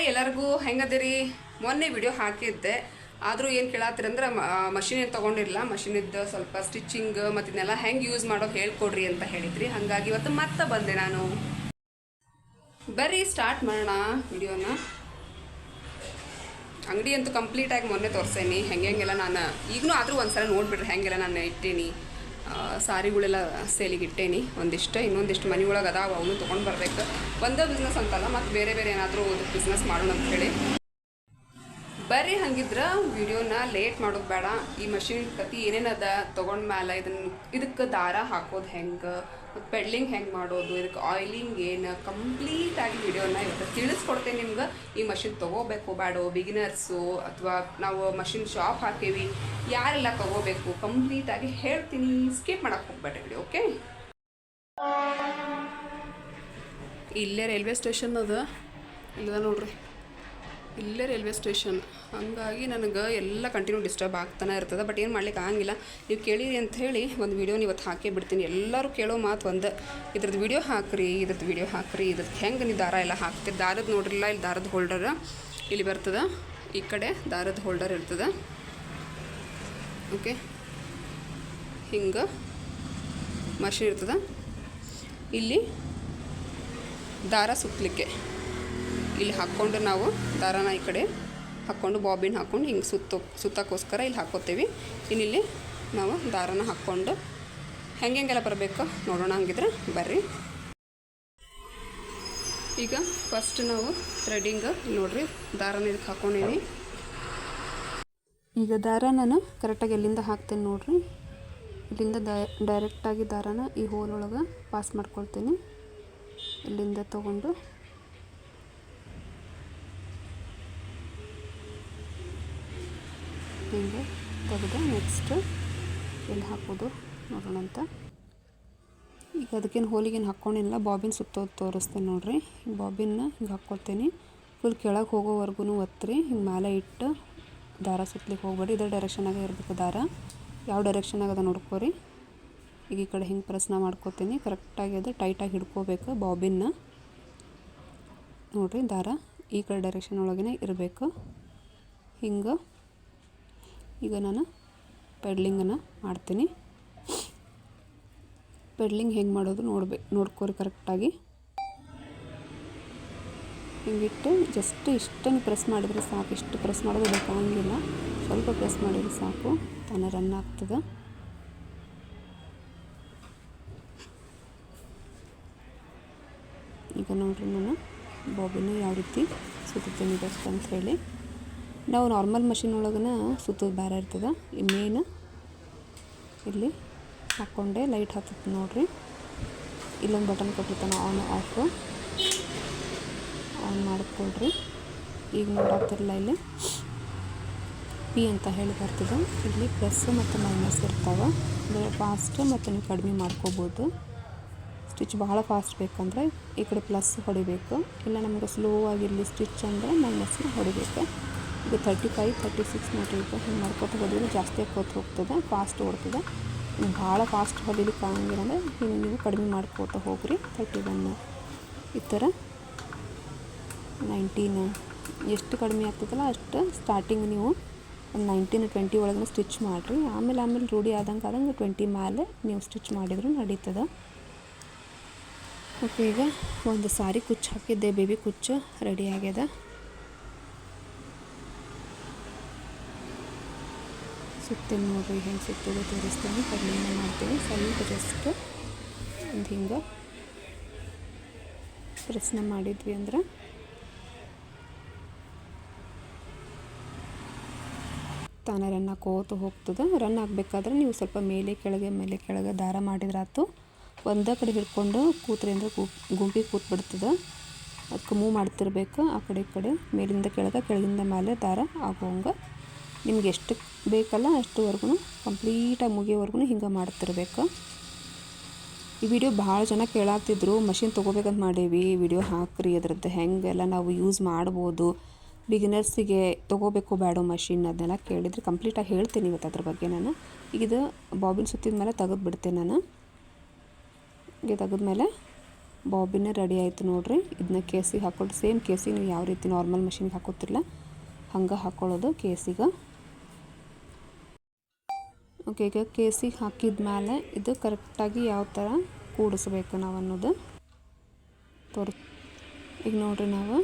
Hi ಎಲ್ಲರಿಗೂ, ಹೆಂಗದಿರಿ? ಮೊನ್ನೆ video ಹಾಕಿದ್ದೆ. ಆದರೂ ಏನು ಕೇಳತ್ತೀರಂದ್ರೆ ಮಷಿನ್ ಏನು ತೊಗೊಂಡಿರಲಿಲ್ಲ. ಮಷಿನಿದ್ದು ಸ್ವಲ್ಪ ಸ್ಟಿಚಿಂಗ್ ಮತ್ತು ಇದನ್ನೆಲ್ಲ ಹೆಂಗೆ ಯೂಸ್ ಮಾಡೋದು ಹೇಳ್ಕೊಡ್ರಿ ಅಂತ ಹೇಳಿದ್ರಿ. ಹಾಗಾಗಿ ಇವತ್ತು ಮತ್ತೆ ಬಂದೆ ನಾನು. ಬರ್ರಿ ಸ್ಟಾರ್ಟ್ ಮಾಡೋಣ ವಿಡಿಯೋನ ಅಂಗಡಿ ಅಂತೂ ಕಂಪ್ಲೀಟಾಗಿ ಮೊನ್ನೆ ತೋರಿಸೇನಿ. ಹೆಂಗೆ ಹೆಂಗೆಲ್ಲ ನಾನು ಈಗಲೂ ಆದರೂ ಒಂದ್ಸಲ ನೋಡಿಬಿಡ್ರಿ ಹೆಂಗೆಲ್ಲ ನಾನು ಇಟ್ಟೇನಿ. ಸಾರಿಗಳೆಲ್ಲ ಸೇಲಿಗೆ ಇಟ್ಟೇನಿ. ಒಂದಿಷ್ಟು, ಇನ್ನೊಂದಿಷ್ಟು ಮನೆ ಒಳಗೆ ಅದಾವ, ಅವನು ತೊಗೊಂಡು ಬರ್ಬೇಕು. ಒಂದೇ ಬಿಸ್ನೆಸ್ ಅಂತಲ್ಲ, ಮತ್ತು ಬೇರೆ ಬೇರೆ ಏನಾದರೂ ಬಿಸ್ನೆಸ್ ಮಾಡೋಣ ಅಂತ ಹೇಳಿ. ಬರ್ರಿ ಹಾಗಿದ್ರೆ, ವಿಡಿಯೋನ ಲೇಟ್ ಮಾಡೋದು ಬೇಡ. ಈ ಮಷಿನ್ ಕತಿ ಏನೇನದ ತೊಗೊಂಡ ಮೇಲೆ ಇದನ್ನ ಇದಕ್ಕೆ ದಾರ ಹಾಕೋದು ಹೆಂಗೆ? ಪೆಡ್ಲಿಂಗ್ ಹೆಂಗೆ ಮಾಡೋದು ಇದಕ್ಕೆ ಆಯಿಲಿಂಗ್ ಏನು ಕಂಪ್ಲೀಟಾಗಿ ವಿಡಿಯೋನ ಇವತ್ತು ತಿಳಿಸ್ಕೊಡ್ತೇನೆ ನಿಮ್ಗೆ. ಈ ಮಷಿನ್ ತೊಗೋಬೇಕು ಬೇಡೋ ಬಿಗಿನರ್ಸು ಅಥವಾ ನಾವು ಮಷಿನ್ ಶಾಪ್ ಹಾಕೇವಿ, ಯಾರೆಲ್ಲ ತೊಗೋಬೇಕು ಕಂಪ್ಲೀಟಾಗಿ ಹೇಳ್ತೀನಿ. ಸ್ಕಿಪ್ ಮಾಡಕ್ಕೆ ಹೋಗ್ಬೇಡ್ರಿ ಓಕೆ ಇಲ್ಲೇ ರೈಲ್ವೆ ಸ್ಟೇಷನ್ ಅದ. ಇಲ್ಲದ ನೋಡ್ರಿ. ಇಲ್ಲೇ ರೈಲ್ವೆ ಸ್ಟೇಷನ್. ಹಾಗಾಗಿ ನನಗೆ ಎಲ್ಲ ಕಂಟಿನ್ಯೂ ಡಿಸ್ಟರ್ಬ್ ಆಗ್ತಾನೆ ಇರ್ತದೆ ಬಟ್ ಏನು ಮಾಡ್ಲಿಕ್ಕೆ ಆಗಂಗಿಲ್ಲ. ನೀವು ಕೇಳಿರಿ ಅಂತ ಹೇಳಿ ಒಂದು ವೀಡಿಯೋನ ಇವತ್ತು ಹಾಕೇ ಬಿಡ್ತೀನಿ. ಎಲ್ಲರೂ ಕೇಳೋ ಮಾತು ಒಂದು. ಇದ್ರದ್ದು ವಿಡಿಯೋ ಹಾಕ್ರಿ ಇದ್ರದ್ದು ವಿಡಿಯೋ ಹಾಕ್ರಿ ಇದ್ರದ್ದು ಹೆಂಗೆ ನೀವು ದಾರ ಎಲ್ಲ ಹಾಕ್ತೀರಿ? ದಾರದ ನೋಡ್ರಿಲ್ಲ ಇಲ್ಲಿ ದಾರದ ಹೋಲ್ಡರ್ ಇಲ್ಲಿ ಬರ್ತದೆ. ಈ ಕಡೆ ದಾರದ ಹೋಲ್ಡರ್ ಇರ್ತದೆ. ಓಕೆ ಹಿಂಗೆ ಮಷಿನ್ ಇರ್ತದೆ. ಇಲ್ಲಿ ದಾರ ಸುತ್ತಲಿಕ್ಕೆ ಇಲ್ಲಿ ಹಾಕ್ಕೊಂಡು ನಾವು ದಾರಾನ ಈ ಕಡೆ ಹಾಕ್ಕೊಂಡು, ಬಾಬಿನ ಹಾಕ್ಕೊಂಡು ಹಿಂಗೆ ಸುತ್ತ, ಸುತ್ತಕ್ಕೋಸ್ಕರ ಇಲ್ಲಿ ಹಾಕ್ಕೋತೀವಿ. ಇನ್ನಿಲ್ಲಿ ನಾವು ದಾರಾನ ಹಾಕ್ಕೊಂಡು ಹೆಂಗೆಲ್ಲ ಬರಬೇಕು ನೋಡೋಣ ಹಂಗಿದ್ರೆ ಬರ್ರಿ. ಈಗ ಫಸ್ಟ್ ನಾವು ಥ್ರೆಡಿಂಗ್ ನೋಡ್ರಿ, ದಾರಾನ ಇದಕ್ಕೆ ಹಾಕ್ಕೊಂಡೀನಿ ಈಗ ದಾರ ನಾನು ಕರೆಕ್ಟಾಗಿ ಎಲ್ಲಿಂದ ಹಾಕ್ತೇನೆ ನೋಡ್ರಿ. ಇಲ್ಲಿಂದ ಡೈರೆಕ್ಟಾಗಿ ದಾರಾನ ಈ ಹೋಲ್ ಒಳಗೆ ಪಾಸ್ ಮಾಡ್ಕೊಳ್ತೀನಿ. ಇಲ್ಲಿಂದ ತೊಗೊಂಡು ಹಿಂಗೆ ತೆಗೆದು ನೆಕ್ಸ್ಟ್ ಎಲ್ಲಿ ಹಾಕೋದು ನೋಡೋಣ ಅಂತ. ಈಗ ಅದಕ್ಕೇನು ಹೋಲಿಗೇನು ಹಾಕ್ಕೊಂಡಿಲ್ಲ, ಬಾಬಿನ್ ಸುತ್ತೋದು ತೋರಿಸ್ತೇನೆ ನೋಡಿರಿ. ಬಾಬಿನ ಹಿಂಗೆ ಹಾಕ್ಕೊಳ್ತೀನಿ ಫುಲ್ ಕೆಳಗೆ ಹೋಗೋವರೆಗೂ ಒತ್ತಿರಿ ಹಿಂಗೆ ಮೇಲೆ ಇಟ್ಟು ದಾರ ಸುತ್ತಲಿಕ್ಕೆ ಹೋಗ್ಬೇಡಿ. ಇದೇ ಡೈರೆಕ್ಷನಾಗ ಇರಬೇಕು ದಾರ. ಯಾವ ಡೈರೆಕ್ಷನಾಗ ಅದ ನೋಡ್ಕೋರಿ. ಈಗ ಈ ಕಡೆ ಹಿಂಗೆ ಪ್ರಸ್ನ ಮಾಡ್ಕೋತೀನಿ. ಕರೆಕ್ಟಾಗಿ ಅದು ಟೈಟಾಗಿ ಹಿಡ್ಕೋಬೇಕು ಬಾಬಿನ್ನ ನೋಡಿರಿ ದಾರ ಈ ಕಡೆ ಡೈರೆಕ್ಷನ್ ಒಳಗೇ ಇರಬೇಕು. ಹಿಂಗೆ ಈಗ ನಾನು ಪೆಡ್ಲಿಂಗನ್ನು ಮಾಡ್ತೀನಿ. ಪೆಡ್ಲಿಂಗ್ ಹೆಂಗೆ ಮಾಡೋದು ನೋಡ್ಬೇಕು ನೋಡ್ಕೋರಿ ಕರೆಕ್ಟಾಗಿ. ಹಿಂಗಿಟ್ಟು ಜಸ್ಟ್ ಇಷ್ಟನ್ನು ಪ್ರೆಸ್ ಮಾಡಿದರೆ ಸಾಕು. ಇಷ್ಟು ಪ್ರೆಸ್ ಮಾಡೋದು ಬೇಕಾಗಿಲ್ಲ ಸ್ವಲ್ಪ ಪ್ರೆಸ್ ಮಾಡಿದರೆ ಸಾಕು. ತಾನೇ ರನ್ ಆಗ್ತದೆ. ಈಗ ನೋಡ್ರಿ ನಾನು ಬಾಬಿನ ಯಾವ ರೀತಿ ಸುತ್ತೀನಿ ಬೆಸ್ಟ್ ಅಂತ ಹೇಳಿ. ನಾವು ನಾರ್ಮಲ್ ಮಷಿನ್ ಒಳಗನ ಸುತ್ತೋದು ಬೇರೆ ಇರ್ತದೆ. ಈ ಮೇನ್ ಇಲ್ಲಿ ಹಾಕ್ಕೊಂಡೆ ಲೈಟ್ ಹತ್ತುತ್ತೆ ನೋಡ್ರಿ. ಇಲ್ಲೊಂದು ಬಟನ್ ಕೊಟ್ಟಿರ್ತಾನೆ ಆನ್ ಆಫ್ ಆನ್ ಮಾಡಿಕೊಳ್ರಿ. ಈಗ ನೋಡಾಗ್ತಿರಲ್ಲ ಇಲ್ಲಿ. ಪಿ ಅಂತ ಹೇಳಿ ಬರ್ತದೆ. ಇಲ್ಲಿ ಪ್ಲಸ್ ಮತ್ತು ಮೈನಸ್ ಇರ್ತಾವೆ. ಅಂದರೆ ಫಾಸ್ಟ್ ಮತ್ತು ನೀವು ಕಡಿಮೆ ಮಾಡ್ಕೋಬೋದು. ಸ್ಟಿಚ್ ಭಾಳ ಫಾಸ್ಟ್ ಬೇಕಂದರೆ ಈ ಕಡೆ ಪ್ಲಸ್ ಹೊಡಿಬೇಕು. ಇಲ್ಲ ನಮಗೆ ಸ್ಲೋ ಆಗಿರಲಿ ಸ್ಟಿಚ್ ಅಂದರೆ ಮೈನಸ್ನ ಹೊಡಿಬೇಕು. ಈಗ ತರ್ಟಿ ಫೈವ್ ತರ್ಟಿ ಸಿಕ್ಸ್ ನೋಡಿಬೇಕು ಹಿಂಗೆ ಮಾಡ್ಕೊತ ಹೋದ್ರೆ ಜಾಸ್ತಿ ಆಕೋತ ಹೋಗ್ತದೆ ಫಾಸ್ಟ್ ಓಡ್ತದೆ. ಭಾಳ ಫಾಸ್ಟ್ ಹೊಲಿಲಿಕ್ಕೆ ಆಗಂಗಿಲ್ಲ ಹಿಂಗೆ ನೀವು ಕಡಿಮೆ ಮಾಡ್ಕೋತ ಹೋಗ್ರಿ. ತರ್ಟಿ ಒನ್ ಈ ಥರ ನೈನ್ಟೀನ್ ಎಷ್ಟು ಕಡಿಮೆ ಆಗ್ತದಲ್ಲ, ಅಷ್ಟು ಸ್ಟಾರ್ಟಿಂಗ್ ನೀವು ಒಂದು ನೈನ್ಟೀನ್ ಟ್ವೆಂಟಿ ಒಳಗೆ ಸ್ಟಿಚ್ ಮಾಡಿರಿ. ಆಮೇಲೆ ಆಮೇಲೆ ರೂಢಿ ಆದಂಗೆ ಆದಂಗೆ ಟ್ವೆಂಟಿ ಮೇಲೆ ನೀವು ಸ್ಟಿಚ್ ಮಾಡಿದ್ರು ನಡೀತದೆ. ಓಕೆ ಈಗ ಒಂದು ಸಾರಿ ಕುಚ್ಚು ಹಾಕಿದ್ದೆ ಬೇಬಿ ಕುಚ್ಚು ರೆಡಿ ಆಗ್ಯದ ಸುತ್ತೇನೆ ನೋಡ್ರಿ ಹೆಂಗೆ ಸುತ್ತೋದು ತೋರಿಸ್ತೇನೆ. ಕಡಿಮೆ ಮಾಡ್ತೀನಿ. ಸ್ವಲ್ಪ ಜಸ್ಟ್ ಒಂದು ಹಿಂಗೆ ಪ್ರಶ್ನ ಮಾಡಿದ್ವಿ ಅಂದ್ರೆ. ತಾನೇ ರನ್ ಹಾಕೋತ ಹೋಗ್ತದೆ. ರನ್ ಆಗಬೇಕಾದ್ರೆ ನೀವು ಸ್ವಲ್ಪ ಮೇಲೆ ಕೆಳಗೆ ಮೇಲೆ ಕೆಳಗೆ ದಾರ ಮಾಡಿದ್ರಾತು ಒಂದೇ ಕಡೆ ಹಿಡ್ಕೊಂಡು ಕೂತ್ರಿ ಕೂ ಗುಂಪಿಗೆ ಕೂತ್ಬಿಡ್ತದೆ. ಅದಕ್ಕೆ ಮೂವ್ ಮಾಡ್ತಿರ್ಬೇಕು. ಆ ಕಡೆ ಈ ಕಡೆ ಮೇಲಿಂದ ಕೆಳಗೆ, ಕೆಳಗಿಂದ ಮೇಲೆ ದಾರ ಆಗೋಂಗೆ ನಿಮ್ಗೆ ಎಷ್ಟು ಬೇಕಲ್ಲ ಅಷ್ಟುವರೆಗೂ ಕಂಪ್ಲೀಟಾಗಿ ಮುಗಿಯೋವರೆಗೂ ಹಿಂಗೆ ಮಾಡ್ತಿರ್ಬೇಕು. ಈ ವಿಡಿಯೋ ಭಾಳ ಜನ ಕೇಳಾಗ್ತಿದ್ರು ಮಷಿನ್ ತೊಗೋಬೇಕಂತ ಮಾಡೇವಿ, ವಿಡಿಯೋ ಹಾಕ್ರಿ, ಅದ್ರದ್ದು ಹೆಂಗೆಲ್ಲ ನಾವು ಯೂಸ್ ಮಾಡ್ಬೋದು, ಬಿಗಿನರ್ಸಿಗೆ ತೊಗೋಬೇಕು ಬೇಡೋ ಮಷಿನ್ ಅದನ್ನೆಲ್ಲ ಕೇಳಿದರೆ ಕಂಪ್ಲೀಟಾಗಿ ಹೇಳ್ತೀನಿ ಇವತ್ತು ಅದ್ರ ಬಗ್ಗೆ ನಾನು. ಈಗ ಇದು ಬಾಬಿನ್ ಸುತ್ತಿದ ಮೇಲೆ ತೆಗೆದು ಬಿಡ್ತೇನೆ ನಾನು. ಹೀಗೆ ತೆಗೆದ್ಮೇಲೆ ಬಾಬಿನೇ ರೆಡಿ ಆಯಿತು ನೋಡಿರಿ. ಇದನ್ನ ಕೇಸಿಗೆ ಹಾಕೊಂಡು ಸೇಮ್ ಕೇಸಿಗೆ ನೀವು ಯಾವ ರೀತಿ ನಾರ್ಮಲ್ ಮಷಿನ್ಗೆ ಹಾಕೋತಿಲ್ಲ ಹಂಗೆ ಹಾಕ್ಕೊಳ್ಳೋದು ಕೇಸಿಗೆ. ಓಕೆ ಈಗ ಕೇಸಿ ಹಾಕಿದ ಮೇಲೆ ಇದು ಕರೆಕ್ಟಾಗಿ ಯಾವ ಥರ ಕೂಡಿಸ್ಬೇಕು ನಾವು ಅನ್ನೋದು ತೋರ್, ಈಗ ನೋಡ್ರಿ ನಾವು.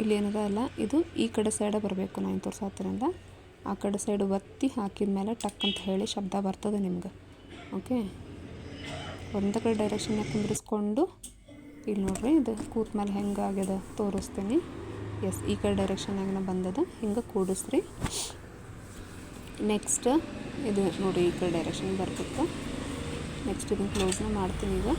ಇಲ್ಲಿ ಏನದ ಅಲ್ಲ, ಇದು ಈ ಕಡೆ ಸೈಡೇ ಬರಬೇಕು ನಾನು ತೋರ್ಸಾತಿರಂದ ಆ ಕಡೆ ಸೈಡ್ ಒತ್ತಿ ಹಾಕಿದ ಮೇಲೆ ಟಕ್ ಅಂತ ಹೇಳಿ ಶಬ್ದ ಬರ್ತದೆ ನಿಮ್ಗೆ. ಓಕೆ? ಒಂದು ಕಡೆ ಡೈರೆಕ್ಷನ್ನ ಕುಂದಿರಿಸ್ಕೊಂಡು, ಇಲ್ಲಿ ನೋಡ್ರಿ ಇದು ಕೂತ ಮೇಲೆ ಹೆಂಗೆ ಆಗ್ಯದ ತೋರಿಸ್ತೀನಿ. ಎಸ್ ಈ ಕಡೆ ಡೈರೆಕ್ಷನ್ನಾಗನ ಬಂದದ. ಹಿಂಗೆ ಕೂಡಿಸ್ರಿ. ನೆಕ್ಸ್ಟ್ ಇದು ನೋಡಿ ಈ ಕಡೆ ಡೈರೆಕ್ಷನ್ ಬರ್ತಿತ್ತು. ನೆಕ್ಸ್ಟ್ ಇದನ್ನು ಕ್ಲೋಸ್ನ ಮಾಡ್ತೀನಿ ಈಗ.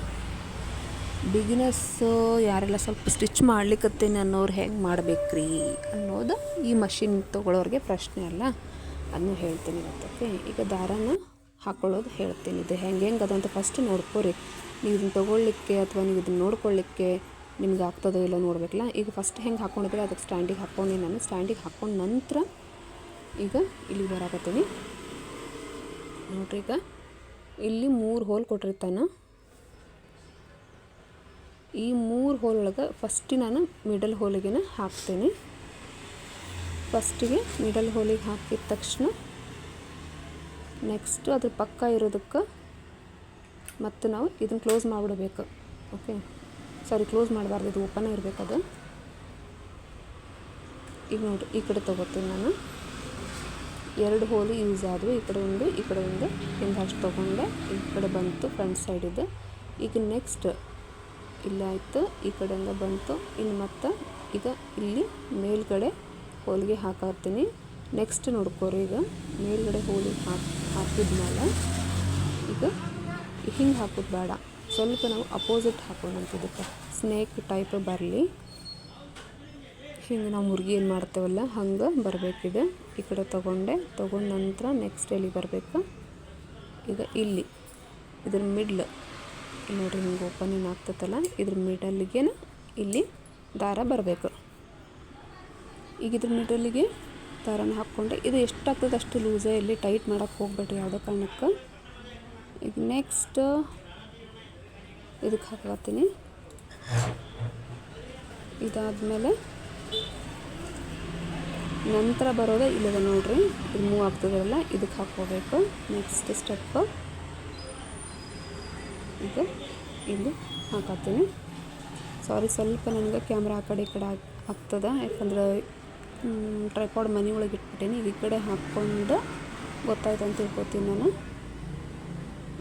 ಬಿಗಿನರ್ಸು ಯಾರೆಲ್ಲ ಸ್ವಲ್ಪ ಸ್ಟಿಚ್ ಮಾಡ್ಲಿಕ್ಕತ್ತೇನೆ ಅನ್ನೋರು ಹೆಂಗೆ ಮಾಡಬೇಕ್ರಿ ಅನ್ನೋದು ಈ ಮಷಿನ್ ತೊಗೊಳೋರಿಗೆ ಪ್ರಶ್ನೆ ಅಲ್ಲ. ಅದನ್ನು ಹೇಳ್ತೀನಿ ಇವತ್ತಕ್ಕೆ ಈಗ ದಾರನ ಹಾಕೊಳ್ಳೋದು ಹೇಳ್ತೀನಿ ಇದು. ಹೆಂಗೆ ಹೆಂಗೆ ಅದಂತ ಫಸ್ಟ್ ನೋಡ್ಕೋರಿ. ನೀವು ಇದನ್ನು ತೊಗೊಳ್ಲಿಕ್ಕೆ ಅಥವಾ ನೀವು ಇದನ್ನು ನೋಡ್ಕೊಳ್ಳಿಕ್ಕೆ ನಿಮ್ಗೆ ಆಗ್ತದೋ ಇಲ್ಲ ನೋಡ್ಬೇಕಲ್ಲ. ಈಗ ಫಸ್ಟ್ ಹೆಂಗೆ ಹಾಕ್ಕೊಂಡಿದ್ರೆ ಅದಕ್ಕೆ ಸ್ಟ್ಯಾಂಡಿಗೆ ಹಾಕ್ಕೊಂಡು ನಾನು ಸ್ಟ್ಯಾಂಡಿಗೆ ಹಾಕ್ಕೊಂಡು ನಂತರ ಈಗ ಇಲ್ಲಿ ಬರಾಕತ್ತೀನಿ. ನೋಡ್ರಿ ಈಗ ಇಲ್ಲಿ ಮೂರು ಹೋಲ್ ಕೊಟ್ಟಿರ್ತಾನೆ. ಈ ಮೂರು ಹೋಲ್ ಒಳಗೆ ಫಸ್ಟ್ ನಾನು ಮಿಡಲ್ ಹೋಲಿಗೆ ಹಾಕ್ತೀನಿ. ಫಸ್ಟಿಗೆ ಮಿಡಲ್ ಹೋಲಿಗೆ ಹಾಕಿದ ತಕ್ಷಣ ನೆಕ್ಸ್ಟ್ ಅದ್ರ ಪಕ್ಕ ಇರೋದಕ್ಕೆ ಮತ್ತು ನಾವು ಇದನ್ನು ಕ್ಲೋಸ್ ಮಾಡಿಬಿಡ್ಬೇಕು. ಓಕೆ ಸಾರಿ ಕ್ಲೋಸ್ ಮಾಡಬಾರ್ದು, ಇದು ಓಪನ್ ಇರಬೇಕು ಅದು ಈಗ ನೋಡಿ ಈ ಕಡೆ ತೊಗೋತೀನಿ ನಾನು. ಎರಡು ಹೋಲು ಯೂಸ್ ಆದವು. ಈ ಕಡೆ ಒಂದು, ಈ ಕಡೆ ಒಂದು. ಅಷ್ಟು ತೊಗೊಂಡೆ. ಈ ಕಡೆ ಬಂತು ಫ್ರಂಟ್ ಸೈಡಿದ್ದು ಈಗ ನೆಕ್ಸ್ಟ್ ಇಲ್ಲಾಯಿತು ಈ ಕಡೆಯಿಂದ ಬಂತು. ಇನ್ನು ಮತ್ತು ಈಗ ಇಲ್ಲಿ ಮೇಲ್ಗಡೆ ಹೋಲಿಗೆ ಹಾಕಾಡ್ತೀನಿ. ನೆಕ್ಸ್ಟ್ ನೋಡ್ಕೋರಿ ಈಗ. ಮೇಲ್ಗಡೆ ಹೋಲಿಗೆ ಹಾಕಿ, ಹಾಕಿದ್ಮೇಲೆ ಈಗ ಹಿಂಗೆ ಹಾಕೋದು ಬೇಡ. ಸ್ವಲ್ಪ ನಾವು ಅಪೋಸಿಟ್ ಹಾಕೋಣಂತ ಸ್ನೇಕ್ ಟೈಪ್ ಬರಲಿ. ಹಿಂಗೆ ನಾವು ಮುರ್ಗಿ ಏನು ಮಾಡ್ತೇವಲ್ಲ, ಹಂಗೆ ಬರಬೇಕಿದೆ. ಈ ಕಡೆ ತೊಗೊಂಡೆ, ತೊಗೊಂಡ ನಂತರ ನೆಕ್ಸ್ಟ್ ಎಲ್ಲಿ ಬರಬೇಕು. ಈಗ ಇಲ್ಲಿ, ಇದ್ರ ಮಿಡ್ಲ್ ನೋಡಿರಿ ಹಿಂಗೆ ಓಪನಿಂಗ್ ಆಗ್ತೈತಲ್ಲ, ಇದ್ರ ಮಿಡಲ್ಲಿಗೆ ಇಲ್ಲಿ ದಾರ ಬರಬೇಕು. ಈಗ ಇದ್ರ ಮಿಡಲ್ಲಿಗೆ ದಾರನ ಹಾಕ್ಕೊಂಡೆ. ಇದು ಎಷ್ಟಾಗ್ತದೆ ಅಷ್ಟು ಲೂಸೇ ಇಲ್ಲಿ ಟೈಟ್ ಮಾಡೋಕ್ಕೆ ಹೋಗ್ಬೇಡ್ರಿ ಯಾವುದೇ ಕಾರಣಕ್ಕೆ. ಈಗ ನೆಕ್ಸ್ಟ್ ಇದಕ್ಕೆ ಹಾಕತ್ತೀನಿ ಇದಾದಮೇಲೆ ನಂತರ ಬರೋದು ಇಲ್ಲದ ನೋಡ್ರಿ. ಇದು ಮೂವ್ ಆಗ್ತದಲ್ಲ, ಇದಕ್ಕೆ ಹಾಕೋಬೇಕು ನೆಕ್ಸ್ಟ್ ಸ್ಟೆಪ್ ಇದು ಇಲ್ಲಿ ಹಾಕತ್ತೀನಿ. ಸಾರಿ ಸ್ವಲ್ಪ ನನಗೆ ಕ್ಯಾಮ್ರಾ ಆ ಕಡೆ ಈ ಕಡೆ ಆಗ್ ಆಗ್ತದೆ. ಯಾಕಂದ್ರೆ ಟ್ರೈಪಾಡ್ ಮನೆ ಒಳಗೆ ಇಟ್ಬಿಟ್ಟೀನಿ. ಈ ಕಡೆ ಹಾಕ್ಕೊಂಡು ಗೊತ್ತಾಯ್ತು ಅಂತ ತಿಳ್ಕೊತೀನಿ ನಾನು.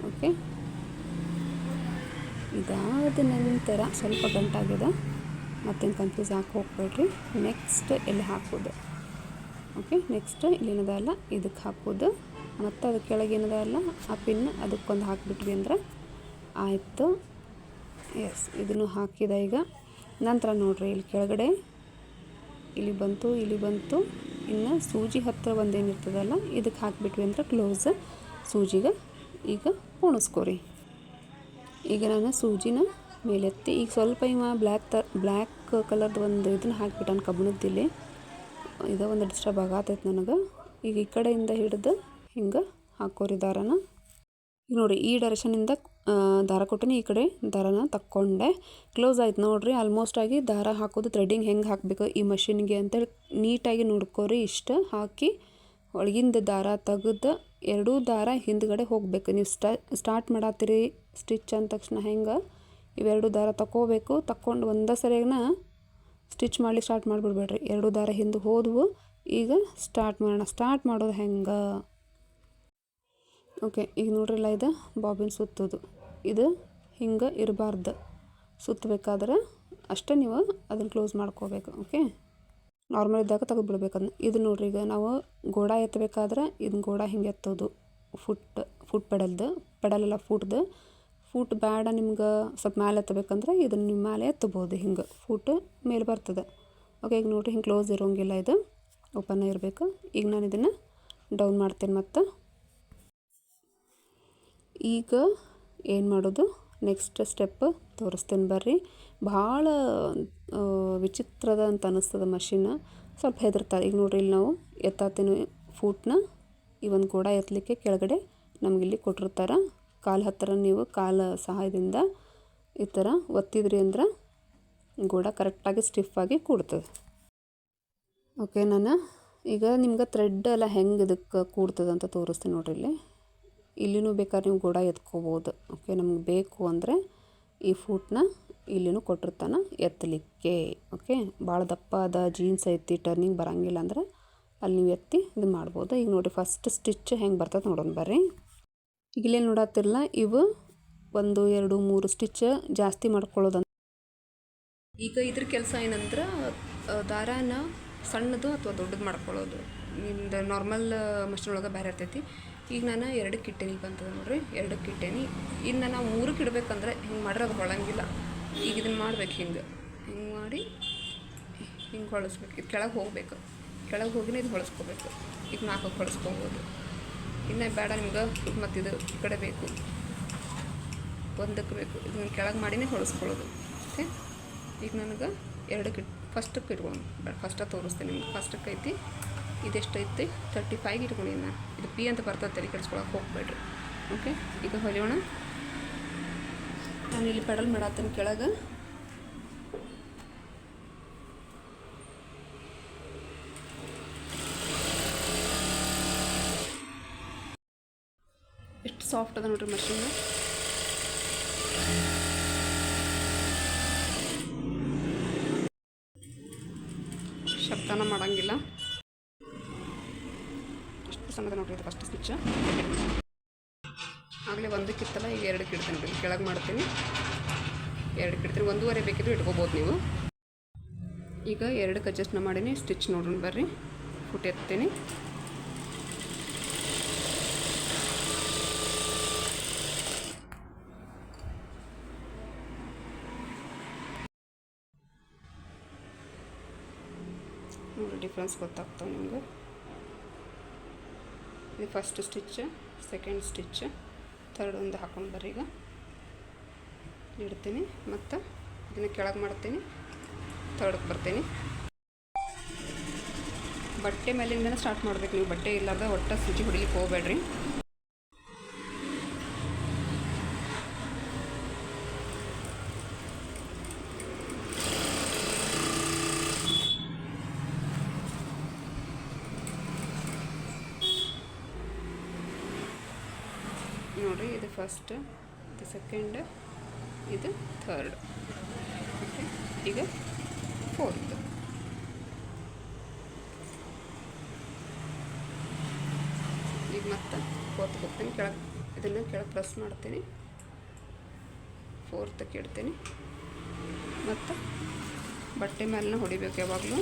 ಓಕೆ ಇದಾದ ನಂತರ ಸ್ವಲ್ಪ ಗಂಟಾಗಿದೆ. ಮತ್ತೇನು ಕನ್ಫ್ಯೂಸ್ ಹಾಕಿ ಹೋಗ್ಬೇಡ್ರಿ. ನೆಕ್ಸ್ಟ್ ಇಲ್ಲಿ ಹಾಕೋದು ಓಕೆ ನೆಕ್ಸ್ಟ್ ಇಲ್ಲಿನದ ಅಲ್ಲ? ಇದಕ್ಕೆ ಹಾಕೋದು ಮತ್ತು ಅದು ಕೆಳಗೆ ಏನದ ಅಲ್ಲ? ಆ ಪಿನ್ ಅದಕ್ಕೊಂದು ಹಾಕಿಬಿಟ್ವಿ ಅಂದ್ರೆ ಆಯಿತು. ಎಸ್ ಇದನ್ನು ಹಾಕಿದೆ ಈಗ. ನಂತರ ನೋಡಿರಿ ಇಲ್ಲಿ ಕೆಳಗಡೆ. ಇಲ್ಲಿ ಬಂತು ಇಲ್ಲಿ ಬಂತು. ಇನ್ನು ಸೂಜಿ ಹತ್ತಿರ ಒಂದೇನಿರ್ತದಲ್ಲ ಇದಕ್ಕೆ ಹಾಕಿಬಿಟ್ವಿ ಅಂದ್ರೆ ಕ್ಲೋಸ್ ಸೂಜಿಗೆ ಈಗ ಪೋಣಿಸ್ಕೋರಿ. ಈಗ ನಾನು ಸೂಜಿನ ಮೇಲೆತ್ತಿ, ಈಗ ಸ್ವಲ್ಪ ಇವ ಬ್ಲ್ಯಾಕ್ ತ ಬ್ಲ್ಯಾಕ್ ಕಲರ್ದು ಒಂದು ಇದನ್ನ ಹಾಕಿಬಿಟ್ಟಾನ ಕಬ್ಬಣದ್ದಿಲ್ಲಿ. ಇದು ಒಂದು ಡಿಸ್ಟರ್ಬ್ ಆಗತೈತೆ ನನಗೆ. ಈಗ ಈ ಕಡೆಯಿಂದ ಹಿಡಿದು ಹಿಂಗೆ ಹಾಕೋರಿ ದಾರನ. ಈಗ ನೋಡಿ ಈ ಡೈರೆಕ್ಷನಿಂದ ದಾರ ಕೊಟ್ಟಿನಿ ಈ ಕಡೆ ದಾರನ ತಕ್ಕೊಂಡೆ. ಕ್ಲೋಸ್ ಆಯ್ತು ನೋಡಿರಿ ಆಲ್ಮೋಸ್ಟ್ ಆಗಿ ದಾರ ಹಾಕೋದು ಥ್ರೆಡಿಂಗ್ ಹೆಂಗೆ ಹಾಕಬೇಕು ಈ ಮಷಿನ್ಗೆ ಅಂತೇಳಿ ನೀಟಾಗಿ ನೋಡ್ಕೋರಿ ಇಷ್ಟು. ಹಾಕಿ ಒಳಗಿಂದ ದಾರ ತೆಗೆದು ಎರಡೂ ದಾರ ಹಿಂದ್ಗಡೆ ಹೋಗಬೇಕು. ನೀವು ಸ್ಟಾ, ಸ್ಟಾರ್ಟ್ ಮಾಡತ್ತೀರಿ ಸ್ಟಿಚ್ ಅಂದ ತಕ್ಷಣ ಹೆಂಗೆ? ಇವೆರಡು ದಾರ ತಗೋಬೇಕು ತಕ್ಕೊಂಡು ಒಂದೇ ಸರಿಯಾಗಿನ ಸ್ಟಿಚ್ ಮಾಡಲಿಕ್ಕೆ ಸ್ಟಾರ್ಟ್ ಮಾಡಿಬಿಡ್ಬೇಡ್ರಿ. ಎರಡು ದಾರ ಹಿಂದೆ ಹೋದವು, ಈಗ ಸ್ಟಾರ್ಟ್ ಮಾಡೋಣ. ಸ್ಟಾರ್ಟ್ ಮಾಡೋದು ಹೆಂಗೆ? ಓಕೆ ಈಗ ನೋಡ್ರಿಲ್ಲ ಇದು ಬಾಬಿನ್ ಸುತ್ತೋದು. ಇದು ಹಿಂಗೆ ಇರಬಾರ್ದು. ಸುತ್ತಬೇಕಾದ್ರೆ ಅಷ್ಟೇ ನೀವು ಅದನ್ನು ಕ್ಲೋಸ್ ಮಾಡ್ಕೋಬೇಕು ಓಕೆ ನಾರ್ಮಲ್ ಇದ್ದಾಗ ತೆಗೆದುಬಿಡ್ಬೇಕು ಅದನ್ನ ಇದು ನೋಡ್ರಿ ಈಗ ನಾವು ಗೋಡ ಎತ್ತಬೇಕಾದ್ರೆ ಇದನ್ನ ಗೋಡ ಹಿಂಗೆ ಎತ್ತೋದು. ಫುಟ್ ಫುಟ್ ಪೆಡಲ್ದು ಪೆಡಲೆಲ್ಲ ಫುಟ್ದು ಫೂಟ್ ಬೇಡ ನಿಮ್ಗೆ, ಸ್ವಲ್ಪ ಮೇಲೆ ಎತ್ತಬೇಕಂದ್ರೆ ಇದನ್ನು ನಿಮ್ಮ ಮೇಲೆ ಎತ್ತಬೋದು, ಹಿಂಗೆ ಫೂಟ್ ಮೇಲೆ ಬರ್ತದೆ. ಓಕೆ ಈಗ ನೋಡಿರಿ, ಹಿಂಗೆ ಕ್ಲೋಸ್ ಇರೋಂಗಿಲ್ಲ ಇದು. ಓಪನ್ ಇರಬೇಕು ಈಗ ನಾನು ಇದನ್ನು ಡೌನ್ ಮಾಡ್ತೇನೆ ಮತ್ತು. ಈಗ ಏನು ಮಾಡೋದು? ನೆಕ್ಸ್ಟ್ ಸ್ಟೆಪ್ ತೋರಿಸ್ತೇನೆ ಬರ್ರಿ. ಭಾಳ ವಿಚಿತ್ರದ ಅಂತ ಅನ್ನಿಸ್ತದೆ ಮಷಿನ್ ಸ್ವಲ್ಪ ಹೆದರ್ತಾರೆ ಈಗ ನೋಡ್ರಿ, ಇಲ್ಲಿ ನಾವು ಎತ್ತಾತೀನಿ ಫೂಟ್ನ. ಈ ಒಂದು ಗೋಡ ಎತ್ತಲಿಕ್ಕೆ ಕೆಳಗಡೆ ನಮಗಿಲ್ಲಿ ಕೊಟ್ಟಿರ್ತಾರೆ. ಕಾಲು ಹತ್ತಿರ ನೀವು ಕಾಲು ಸಹಾಯದಿಂದ ಈ ಥರ ಒತ್ತಿದ್ರಿ ಅಂದ್ರೆ ಗೋಡ ಕರೆಕ್ಟಾಗಿ ಸ್ಟಿಫಾಗಿ ಕೂಡ್ತದೆ. ಓಕೆ ನಾನು ಈಗ ನಿಮ್ಗೆ ಥ್ರೆಡ್ ಎಲ್ಲ ಹೆಂಗೆ ಇದಕ್ಕೆ ಕೂಡ್ತದೆ ಅಂತ ತೋರಿಸ್ತೀನಿ ನೋಡ್ರಿ ಇಲ್ಲಿ. ಇಲ್ಲಿನೂ ಬೇಕಾದ್ರೆ ನೀವು ಗೋಡ ಎತ್ಕೋಬೋದು. ಓಕೆ ನಮ್ಗೆ ಬೇಕು ಅಂದರೆ ಈ ಫೂಟ್ನ ಇಲ್ಲಿನೂ ಕೊಟ್ಟಿರ್ತಾನೆ ಎತ್ತಲಿಕ್ಕೆ. ಓಕೆ ಭಾಳ ದಪ್ಪ ಅದ ಜೀನ್ಸ್ ಐತಿ ಟರ್ನಿಂಗ್ ಬರಂಗಿಲ್ಲ ಅಂದ್ರೆ ಅಲ್ಲಿ ನೀವು ಎತ್ತಿ ಇದು ಮಾಡ್ಬೋದು. ಈಗ ನೋಡಿ ಫಸ್ಟ್ ಸ್ಟಿಚ್ ಹೆಂಗೆ ಬರ್ತದೆ ನೋಡೋಣ ಬರ್ರಿ. ಈಗ ಇಲ್ಲೇ ನೋಡತ್ತಿರಲ್ಲ ಇವು ಒಂದು, ಎರಡು, ಮೂರು ಸ್ಟಿಚ್ ಜಾಸ್ತಿ ಮಾಡ್ಕೊಳ್ಳೋದಂತ. ಈಗ ಇದ್ರ ಕೆಲಸ ಏನಂದ್ರೆ ದಾರಾನ ಸಣ್ಣದು ಅಥವಾ ದೊಡ್ಡದು ಮಾಡ್ಕೊಳ್ಳೋದು. ನಿಮ್ದು ನಾರ್ಮಲ್ ಮಷಿನ್ ಒಳಗೆ ಬೇರೆ ಇರ್ತೈತಿ. ಈಗ ನಾನು ಎರಡಕ್ಕೆ ಇಟ್ಟೇನಿ ಈಗ ನೋಡ್ರಿ ಎರಡಕ್ಕೆ ಇಟ್ಟೇನಿ ಇನ್ನು ನಾನು ಮೂರಕ್ಕೆ ಇಡ್ಬೇಕಂದ್ರೆ ಹಿಂಗೆ ಮಾಡ್ರೆ ಅದು ಹೊಳಂಗಿಲ್ಲ. ಈಗ ಇದನ್ನು ಮಾಡ್ಬೇಕು ಹಿಂಗೆ. ಹಿಂಗೆ ಮಾಡಿ ಹಿಂಗೆ ಹೊಳಸ್ಬೇಕು. ಇದು ಕೆಳಗೆ ಹೋಗ್ಬೇಕು. ಕೆಳಗೆ ಹೋಗಿನೇ ಇದು ಹೊಳಸ್ಕೋಬೇಕು. ಈಗ ನಾಲ್ಕು ಹೊಳಸ್ಕೋಬೋದು. ಇನ್ನು ಬೇಡ ನಿಮ್ಗೆ ಮತ್ತು ಇದು ಈ ಕಡೆ ಬೇಕು. ಒಂದಕ್ಕೆ ಬೇಕು. ಇದನ್ನ ಕೆಳಗೆ ಮಾಡಿನೇ ಹೊಳಸ್ಕೊಳ್ಳೋದು ಓಕೆ? ಈಗ ನನಗೆ ಎರಡಕ್ಕೆ ಫಸ್ಟಕ್ಕೆ ಇಟ್ಕೊಂಡು ಬೇಡ ಫಸ್ಟ ತೋರಿಸ್ತೀನಿ ನಿಮ್ಗೆ. ಫಸ್ಟಕ್ಕೆ ಐತಿ. ಇದೆಷ್ಟೈತಿ? ತರ್ಟಿ ಫೈವ್ಗೆ ಇಟ್ಕೊಳ್ಳಿ ನಾನು ಇದು ಪಿ ಅಂತ ಬರ್ತದೆ, ತಲೆ ಕೆಡಿಸ್ಕೊಳಕ್ಕೆ ಹೋಗ್ಬೇಡ್ರಿ. ಓಕೆ? ಈಗ ಹೊಲಿಯೋಣ. ನಾನು ಇಲ್ಲಿ ಪೆಡಲ್ ಮಾಡತ್ತೀನಿ ಕೆಳಗೆ. ಸಾಫ್ಟ್ ಅದ ನೋಡ್ರಿ ಮಷೀನ್ ಶಬ್ದನ ಮಾಡಂಗಿಲ್ಲ. ಅಷ್ಟು ಸಣ್ಣದ ನೋಡ್ರಿ ಇದು ಫಸ್ಟ್ ಸ್ವಿಚ್ ಆಗಲೇ ಒಂದಕ್ಕೆ ಇತ್ತಲ್ಲ ಈಗ ಎರಡು ಇಡ್ತೀನಿ ರೀ ಕೆಳಗೆ ಮಾಡ್ತೀನಿ. ಎರಡು ಇಡ್ತೀನಿ ಒಂದೂವರೆ ಬೇಕಿದ್ರು ಇಟ್ಕೋಬೋದು ನೀವು. ಈಗ ಎರಡಕ್ಕೆ ಅಡ್ಜಸ್ಟ್ನ ಮಾಡೀನಿ. ಸ್ಟಿಚ್ ನೋಡೋಣ ಬರ್ರಿ. ಫುಟ್ ಎತ್ತೀನಿ ನೋಡಿ ಡಿಫ್ರೆನ್ಸ್ ಗೊತ್ತಾಗ್ತವೆ ನಿಮ್ಗೆ ಇದು first stitch second stitch third ಒಂದು ಹಾಕೊಂಡು ಬರ್ರಿ ಈಗ. ಇಡ್ತೀನಿ, ಮತ್ತು ಇದನ್ನು ಕೆಳಗೆ ಮಾಡ್ತೀನಿ ಥರ್ಡ್ಗೆ ಬರ್ತೀನಿ. ಬಟ್ಟೆ ಮೇಲಿಂದನೇ ಸ್ಟಾರ್ಟ್ ಮಾಡ್ಬೇಕು ನೀವು. ಬಟ್ಟೆ ಇಲ್ಲಾರ್ದ ಒಟ್ಟು ಸೂಜಿ ಹೊಡಿಲಿಕ್ಕೆ ಹೋಗ್ಬೇಡ್ರಿ ನೋಡಿರಿ ಇದು ಫಸ್ಟ್ ಇದು ಸೆಕೆಂಡ್ ಇದು ಥರ್ಡ್ ಓಕೆ ಈಗ ಫೋರ್ತ್ ಈಗ ಮತ್ತೆ ಫೋರ್ತ್ ಹೋಗ್ತೀನಿ. ಕೆಳಗೆ ಇದನ್ನು ಕೆಳಗೆ ಪ್ರೆಸ್ ಮಾಡ್ತೀನಿ. ಫೋರ್ತಕ್ಕೆ ಇಡ್ತೀನಿ. ಮತ್ತು ಬಟ್ಟೆ ಮೇಲೆ ಹೊಡಿಬೇಕು ಯಾವಾಗಲೂ